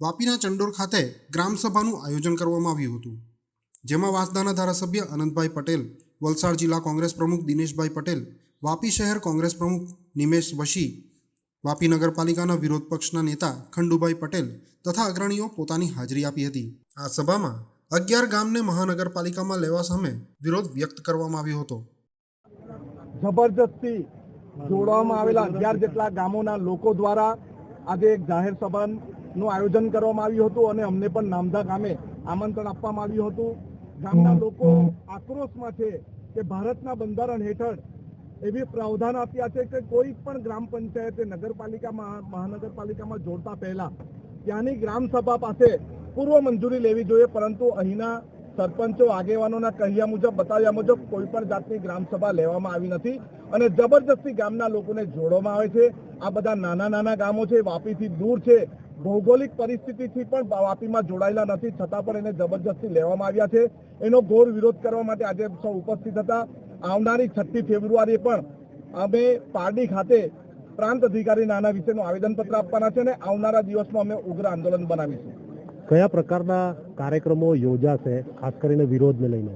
વાપીના ચંડોર ખાતે ગ્રામસભાનું આયોજન કરવામાં આવ્યું હતું. જેમાં વાંસદાના ધારાસભ્ય અનંતભાઈ પટેલ, વલસાડ જિલ્લા કોંગ્રેસ પ્રમુખ દિનેશભાઈ પટેલ, વાપી શહેર કોંગ્રેસ પ્રમુખ નિમેશ વશી, વાપી નગરપાલિકાના વિરોધ પક્ષના નેતા ખંડુભાઈ પટેલ તથા અગ્રણીઓ પોતાની હાજરી આપી હતી. આ સભામાં અગિયાર ગામને મહાનગરપાલિકામાં લેવા સામે વિરોધ વ્યક્ત કરવામાં આવ્યો હતો. જબરજસ્તી જોડવામાં આવેલા અગિયાર જેટલા ગામોના લોકો દ્વારા આજે એક જાહેર સભાનું આયોજન કરવામાં આવ્યું હતું અને અમને પણ નામદા ગામે આમંત્રણ આપવામાં આવ્યું હતું. ગામના લોકો આક્રોશમાં છે કે ભારતના બંધારણ હેઠળ એવી પ્રાવધાન આપ્યા છે કે કોઈ પણ ગ્રામ પંચાયતે નગરપાલિકામાં મહાનગરપાલિકામાં જોડતા પહેલા ત્યાંની ગ્રામ સભા પાસે પૂર્વ મંજૂરી લેવી જોઈએ પરંતુ અહીંના સરપંચો, આગેવાનોના કહ્યા મુજબ, બતાવ્યા મુજબ કોઈ પણ જાતની ગ્રામ સભા લેવામાં આવી નથી અને જબરજસ્તી ગામના લોકોને જોડવામાં આવે છે. આ બધા નાના નાના ગામો છે, વાપીથી દૂર છે. ભૌગોલિક પરિસ્થિતિથી પણ વાપીમાં જોડાયેલા નથી, છતાં પણ એને જબરજસ્તી લેવામાં આવ્યા છે. એનો ઘોર વિરોધ કરવા માટે આજે સૌ ઉપસ્થિત હતા. આવનારી છઠ્ઠી ફેબ્રુઆરીએ પણ અમે પારડી ખાતે પ્રાંત અધિકારી નાના વિશેનું આવેદનપત્ર આપવાના છે અને આવનારા દિવસમાં અમે ઉગ્ર આંદોલન બનાવીશું. કયા પ્રકારના કાર્યક્રમો યોજાશે ખાસ કરીને વિરોધને લઈને?